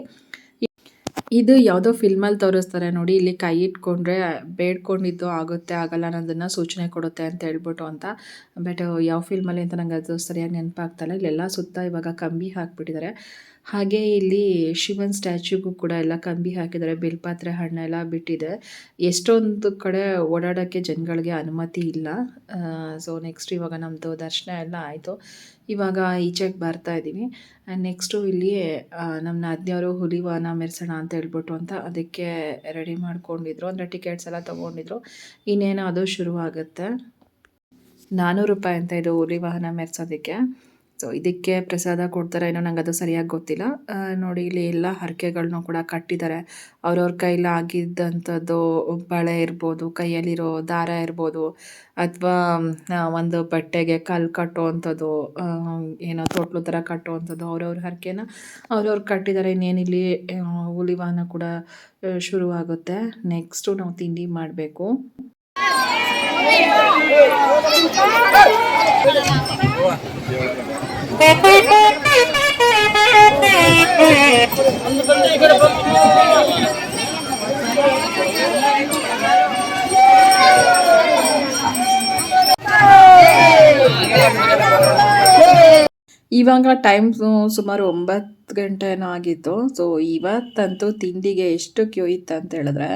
ಇದು ಯಾವುದೋ ಫಿಲ್ಮಲ್ಲಿ ತೋರಿಸ್ತಾರೆ ನೋಡಿ, ಇಲ್ಲಿ ಕೈ ಇಟ್ಕೊಂಡ್ರೆ ಬೇಡ್ಕೊಂಡಿದ್ದು ಆಗುತ್ತೆ, ಆಗಲ್ಲ ಅನ್ನೋದನ್ನು ಸೂಚನೆ ಕೊಡುತ್ತೆ ಅಂತ ಹೇಳ್ಬಿಟ್ಟು ಅಂತ. ಬಟ್ ಯಾವ ಫಿಲ್ಮಲ್ಲಿ ಅಂತ ನಂಗೆ ಅದು ಸರಿಯಾಗಿ ನೆನಪಾಗ್ತಾಯಿಲ್ಲ ಇಲ್ಲೆಲ್ಲ ಸುತ್ತ ಇವಾಗ ಕಂಬಿ ಹಾಕ್ಬಿಟ್ಟಿದ್ದಾರೆ. ಹಾಗೆ ಇಲ್ಲಿ ಶಿವನ್ ಸ್ಟ್ಯಾಚ್ಯೂಗೂ ಕೂಡ ಎಲ್ಲ ಕಂಬಿ ಹಾಕಿದ್ದಾರೆ. ಬಿಲ್ಪಾತ್ರೆ ಹಣ್ಣೆಲ್ಲ ಬಿಟ್ಟಿದೆ. ಎಷ್ಟೊಂದು ಕಡೆ ಓಡಾಡೋಕ್ಕೆ ಜನಗಳಿಗೆ ಅನುಮತಿ ಇಲ್ಲ. ಸೊ ನೆಕ್ಸ್ಟ್ ಇವಾಗ ನಮ್ಮದು ದರ್ಶನ ಎಲ್ಲ ಆಯಿತು. ಇವಾಗ ಈಚೆಗೆ ಬರ್ತಾ ಇದ್ದೀವಿ. ಆ್ಯಂಡ್ ನೆಕ್ಸ್ಟು ಇಲ್ಲಿ ನಮ್ಮ ನಾದಿನಿಯವರು ಹುಲಿ ವಾಹನ ಮೆರೆಸೋಣ ಅಂತ ಹೇಳ್ಬಿಟ್ಟು ಅಂತ ಅದಕ್ಕೆ ರೆಡಿ ಮಾಡ್ಕೊಂಡಿದ್ರು. ಅಂದರೆ ಟಿಕೆಟ್ಸ್ ಎಲ್ಲ ತೊಗೊಂಡಿದ್ರು. ಇನ್ನೇನೋ ಅದು ಶುರುವಾಗುತ್ತೆ? ನಾನ್ನೂರು ರೂಪಾಯಿ ಅಂತ ಇದು ಹುಲಿ ವಾಹನ ಮೆರೆಸೋದಕ್ಕೆ. ಸೊ ಇದಕ್ಕೆ ಪ್ರಸಾದ ಕೊಡ್ತಾರೆ ಏನೋ ನಂಗೆ ಅದು ಸರಿಯಾಗಿ ಗೊತ್ತಿಲ್ಲ. ನೋಡಿ, ಇಲ್ಲಿ ಎಲ್ಲ ಹರಕೆಗಳನ್ನೂ ಕೂಡ ಕಟ್ಟಿದ್ದಾರೆ. ಅವ್ರವ್ರ ಕೈಲಿ ಆಗಿದ್ದಂಥದ್ದು ಬಳೆ ಇರ್ಬೋದು, ಕೈಯಲ್ಲಿರೋ ದಾರ ಇರ್ಬೋದು, ಅಥವಾ ಒಂದು ಬಟ್ಟೆಗೆ ಕಲ್ಲು ಕಟ್ಟುವಂಥದ್ದು ಏನೋ ತೊಟ್ಲು ಥರ ಕಟ್ಟುವಂಥದ್ದು ಅವ್ರವ್ರ ಹರಕೆನ ಅವ್ರವ್ರು ಕಟ್ಟಿದ್ದಾರೆ. ಇನ್ನೇನಿಲ್ಲಿ ಉಲಿವಾನ ಕೂಡ ಶುರುವಾಗುತ್ತೆ. ನೆಕ್ಸ್ಟು ನಾವು ತಿಂಡಿ ಮಾಡಬೇಕು. ಇವಾಗ ಟೈಮ್ ಸುಮಾರು ಒಂಬತ್ತು ಗಂಟೆನೋ ಆಗಿತ್ತು. ಸೊ ಇವತ್ತಂತೂ ತಿಂಡಿಗೆ ಎಷ್ಟು ಕ್ಯೂ ಇತ್ತು ಅಂತ ಹೇಳಿದ್ರೆ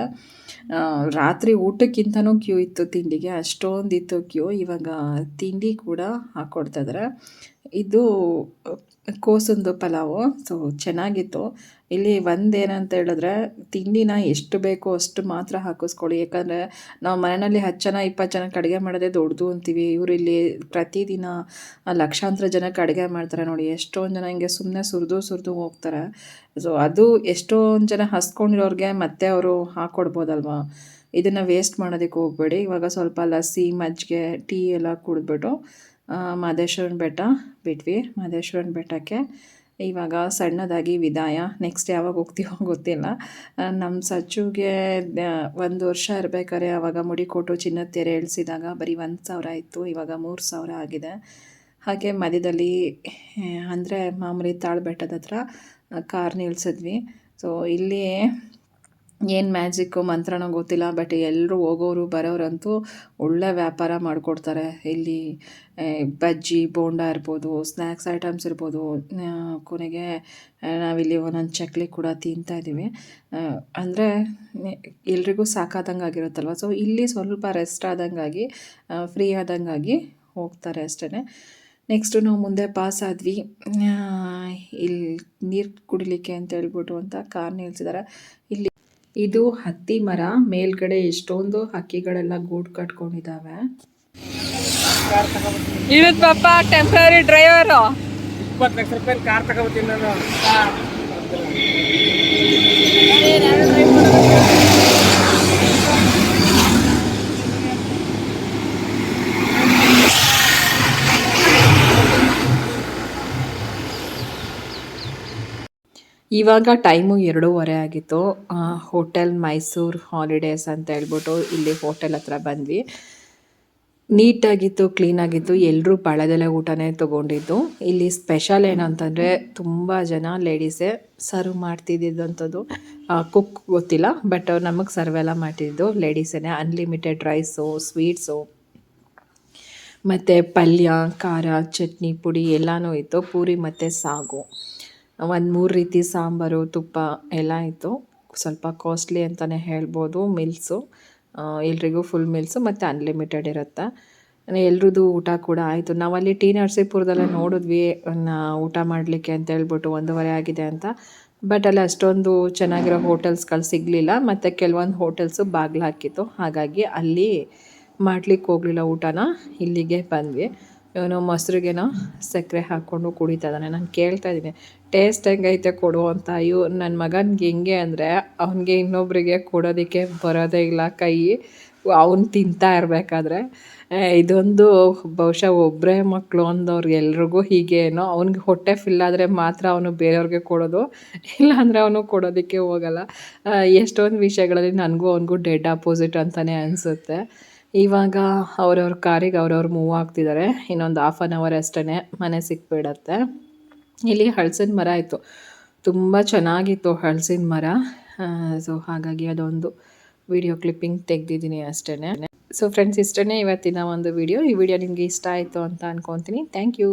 ರಾತ್ರಿ ಊಟಕ್ಕಿಂತನೂ ಕ್ಯೂ ಇತ್ತು ತಿಂಡಿಗೆ ಅಷ್ಟೊಂದಿತ್ತು ಕ್ಯೂ. ಇವಾಗ ತಿಂಡಿ ಕೂಡ ಹಾಕ್ಕೊಡ್ತಾ ಇದ್ದಾರೆ ಇದು ಕೋಸಂದು ಪಲಾವು ಸೊ ಚೆನ್ನಾಗಿತ್ತು. ಇಲ್ಲಿ ಒಂದೇನಂತ ಹೇಳಿದ್ರೆ, ತಿಂಡಿನ ಎಷ್ಟು ಬೇಕೋ ಅಷ್ಟು ಮಾತ್ರ ಹಾಕಿಸ್ಕೊಳ್ಳಿ. ಯಾಕಂದರೆ, ನಾವು ಮನೆಯಲ್ಲಿ ಹತ್ತು ಜನ, ಇಪ್ಪತ್ತು ಜನಕ್ಕೆ ಅಡುಗೆ ಮಾಡೋದೇ ದೊಡ್ಡದು ಅಂತೀವಿ. ಇವರು ಇಲ್ಲಿ ಪ್ರತಿದಿನ ಲಕ್ಷಾಂತರ ಜನಕ್ಕೆ ಅಡುಗೆ ಮಾಡ್ತಾರೆ ನೋಡಿ. ಎಷ್ಟೊಂದು ಜನ ಹಿಂಗೆ ಸುಮ್ಮನೆ ಸುರಿದು ಸುರಿದು ಹೋಗ್ತಾರೆ. ಸೊ ಅದು ಎಷ್ಟೊಂದು ಜನ ಹಸ್ಕೊಂಡಿರೋರಿಗೆ ಮತ್ತೆ ಅವರು ಹಾಕ್ಕೊಡ್ಬೋದಲ್ವಾ ಇದನ್ನು ವೇಸ್ಟ್ ಮಾಡೋದಕ್ಕೆ ಹೋಗಬೇಡಿ. ಇವಾಗ ಸ್ವಲ್ಪ ಲಸ್ಸಿ, ಮಜ್ಜಿಗೆ, ಟೀ ಎಲ್ಲ ಕುಡಿದ್ಬಿಟ್ಟು ಮಾದೇಶ್ವರನ ಬೆಟ್ಟ ಬಿಟ್ವಿ. ಮಾದೇಶ್ವರನ ಬೆಟ್ಟಕ್ಕೆ ಇವಾಗ ಸಣ್ಣದಾಗಿ ವಿದಾಯ. ನೆಕ್ಸ್ಟ್ ಯಾವಾಗ ಹೋಗ್ತೀವೋ ಗೊತ್ತಿಲ್ಲ. ನಮ್ಮ ಸಚ್ಚುಗೆ ಒಂದು ವರ್ಷ ಇರಬೇಕಾದ್ರೆ ಆವಾಗ ಮುಡಿ ಕೊಟ್ಟು ಚಿನ್ನದ ತೆರೆ ಇಳಿಸಿದಾಗ ಬರೀ ಒಂದು ಸಾವಿರ ಇತ್ತು ಇವಾಗ ಮೂರು ಸಾವಿರ ಆಗಿದೆ. ಹಾಗೆ ಮಧ್ಯದಲ್ಲಿ ಅಂದರೆ ಮಾಮೂಲಿ ತಾಳ್ಬೆಟ್ಟದ ಹತ್ರ ಕಾರ್ ನಿಲ್ಸಿದ್ವಿ. ಸೊ ಇಲ್ಲಿ ಏನು ಮ್ಯಾಜಿಕ್ಕು ಮಂತ್ರನೋ ಗೊತ್ತಿಲ್ಲ ಬಟ್ ಎಲ್ಲರೂ ಹೋಗೋರು, ಬರೋರಂತೂ ಒಳ್ಳೆ ವ್ಯಾಪಾರ ಮಾಡಿಕೊಡ್ತಾರೆ. ಇಲ್ಲಿ ಬಜ್ಜಿ, ಬೋಂಡ ಇರ್ಬೋದು ಸ್ನ್ಯಾಕ್ಸ್ ಐಟಮ್ಸ್ ಇರ್ಬೋದು ಕೊನೆಗೆ ನಾವಿಲ್ಲಿ ಒಂದೊಂದು ಚಕ್ಲಿ ಕೂಡ ತಿಂತಾ ಇದ್ದೀವಿ. ಅಂದರೆ ಎಲ್ರಿಗೂ ಸಾಕಾದಂಗೆ ಆಗಿರುತ್ತಲ್ವ? ಸೊ ಇಲ್ಲಿ ಸ್ವಲ್ಪ ರೆಸ್ಟ್ ಆದಂಗಾಗಿ ಫ್ರೀ ಆದಂಗಾಗಿ ಹೋಗ್ತಾರೆ ಅಷ್ಟೇ ನೆಕ್ಸ್ಟು ನಾವು ಮುಂದೆ ಪಾಸ್ ಆದ್ವಿ. ಇಲ್ಲಿ ನೀರು ಕುಡಿಲಿಕ್ಕೆ ಅಂತ ಹೇಳ್ಬಿಟ್ಟು ಅಂತ ಕಾರ್ ನಿಲ್ಸಿದ್ದಾರೆ ಇಲ್ಲಿ ಇದು ಹತ್ತಿ ಮರ ಮೇಲ್ಗಡೆ ಎಷ್ಟೊಂದು ಹಕ್ಕಿಗಳೆಲ್ಲ ಗೂಡು ಕಟ್ಕೊಂಡಿದಾವೆ. ಇವತ್ ಪಾಪ ಟೆಂಪ್ರರಿ ಡ್ರೈವರ್ ಇಪ್ಪತ್ತು ಲಕ್ಷ ರೂಪಾಯಿ ಕಾರ್ ತಗೋತೀನಿ ನಾನು. ಇವಾಗ ಟೈಮು ಎರಡೂವರೆ ಆಗಿತ್ತು. ಹೋಟೆಲ್ ಮೈಸೂರ್ ಹಾಲಿಡೇಸ್ ಅಂತ ಹೇಳ್ಬಿಟ್ಟು ಇಲ್ಲಿ ಹೋಟೆಲ್ ಹತ್ರ ಬಂದ್ವಿ. ನೀಟಾಗಿತ್ತು, ಕ್ಲೀನಾಗಿತ್ತು. ಎಲ್ಲರೂ ಪಳದೆಲೆ ಊಟನೇ ತೊಗೊಂಡಿದ್ದು. ಇಲ್ಲಿ ಸ್ಪೆಷಲ್ ಏನಂತಂದರೆ ತುಂಬ ಜನ ಲೇಡೀಸೇ ಸರ್ವ್ ಮಾಡ್ತಿದ್ದಂಥದ್ದು ಕುಕ್ ಗೊತ್ತಿಲ್ಲ, ಬಟ್ ನಮಗೆ ಸರ್ವ್ ಎಲ್ಲ ಮಾಡ್ತಿದ್ದು ಲೇಡೀಸೇ ಅನ್ಲಿಮಿಟೆಡ್ ರೈಸು ಸ್ವೀಟ್ಸು ಮತ್ತು ಪಲ್ಯ, ಖಾರ, ಚಟ್ನಿ, ಪುಡಿ ಎಲ್ಲನೂ ಇತ್ತು. ಪೂರಿ ಮತ್ತು ಸಾಗು. ಒಂದು ಮೂರು ರೀತಿ ಸಾಂಬಾರು, ತುಪ್ಪ ಎಲ್ಲ ಇತ್ತು ಸ್ವಲ್ಪ ಕಾಸ್ಟ್ಲಿ ಅಂತಲೇ ಹೇಳ್ಬೋದು ಮಿಲ್ಸು ಎಲ್ರಿಗೂ ಫುಲ್ ಮಿಲ್ಸು ಮತ್ತು ಅನ್ಲಿಮಿಟೆಡ್ ಇರುತ್ತೆ. ಎಲ್ರದ್ದು ಊಟ ಕೂಡ ಆಯಿತು. ನಾವಲ್ಲಿ ಟಿ ನರಸೀಪುರದಲ್ಲೇ ನೋಡಿದ್ವಿ ಊಟ ಮಾಡಲಿಕ್ಕೆ ಅಂತ ಹೇಳ್ಬಿಟ್ಟು ಒಂದೂವರೆ ಆಗಿದೆ ಅಂತ. ಬಟ್ ಅಲ್ಲಿ ಅಷ್ಟೊಂದು ಚೆನ್ನಾಗಿರೋ ಹೋಟೆಲ್ಸ್ಗಳು ಸಿಗಲಿಲ್ಲ. ಮತ್ತು ಕೆಲವೊಂದು ಹೋಟೆಲ್ಸು ಬಾಗಿಲು ಹಾಕಿತ್ತು. ಹಾಗಾಗಿ ಅಲ್ಲಿ ಮಾಡ್ಲಿಕ್ಕೆ ಹೋಗಲಿಲ್ಲ ಊಟನ. ಇಲ್ಲಿಗೆ ಬಂದ್ವಿ. ಇವನು ಮೊಸರಿಗೆನೋ ಸಕ್ಕರೆ ಹಾಕ್ಕೊಂಡು ಕುಡಿತಾ ಇದ್ದಾನೆ. ನಾನು ಕೇಳ್ತಾ ಇದ್ದೀನಿ ಟೇಸ್ಟ್ ಹೆಂಗೈತೆ ಕೊಡು ಅಂತ. ಅಯ್ಯೋ ನನ್ನ ಮಗನಿಗೆ ಹೆಂಗೆ ಅಂದರೆ ಅವನಿಗೆ ಇನ್ನೊಬ್ಬರಿಗೆ ಕೊಡೋದಕ್ಕೆ ಬರೋದೇ ಇಲ್ಲ ಕೈ. ಅವನು ತಿಂತಾ ಇರಬೇಕಾದ್ರೆ ಇದೊಂದು ಬಹುಶಃ ಒಬ್ಬರೇ ಮಕ್ಕಳು ಅಂದವ್ರಿಗೆ ಎಲ್ರಿಗೂ ಹೀಗೇನೋ ಅವ್ನಿಗೆ ಹೊಟ್ಟೆ ಫಿಲ್ ಆದರೆ ಮಾತ್ರ ಅವನು ಬೇರೆಯವ್ರಿಗೆ ಕೊಡೋದು ಇಲ್ಲಾಂದರೆ ಅವನು ಕೊಡೋದಕ್ಕೆ ಹೋಗಲ್ಲ. ಎಷ್ಟೊಂದು ವಿಷಯಗಳಲ್ಲಿ ನನಗೂ ಅವನಿಗೂ ಡೆಡ್ ಅಪೋಸಿಟ್ ಅಂತಲೇ ಅನಿಸುತ್ತೆ. ಇವಾಗ ಅವ್ರವ್ರ ಕಾರಿಗೆ ಅವ್ರವ್ರು ಮೂವ್ ಆಗ್ತಿದ್ದಾರೆ ಇನ್ನೊಂದು ಹಾಫ್ ಆನ್ ಅವರ್ ಅಷ್ಟೇ ಮನೆ ಸಿಕ್ಬಿಡತ್ತೆ. ಇಲ್ಲಿ ಹಲಸಿನ ಮರ ಇತ್ತು. ತುಂಬ ಚೆನ್ನಾಗಿತ್ತು ಹಲಸಿನ ಮರ. ಸೊ ಹಾಗಾಗಿ ಅದೊಂದು ವಿಡಿಯೋ ಕ್ಲಿಪ್ಪಿಂಗ್ ತೆಗ್ದಿದ್ದೀನಿ ಅಷ್ಟೇ ಸೊ ಫ್ರೆಂಡ್ಸ್ ಇಷ್ಟೇ ಇವತ್ತಿನ ಒಂದು ವಿಡಿಯೋ ಈ ವಿಡಿಯೋ ನಿಮಗೆ ಇಷ್ಟ ಆಯಿತು ಅಂತ ಅನ್ಕೊತೀನಿ. Thank you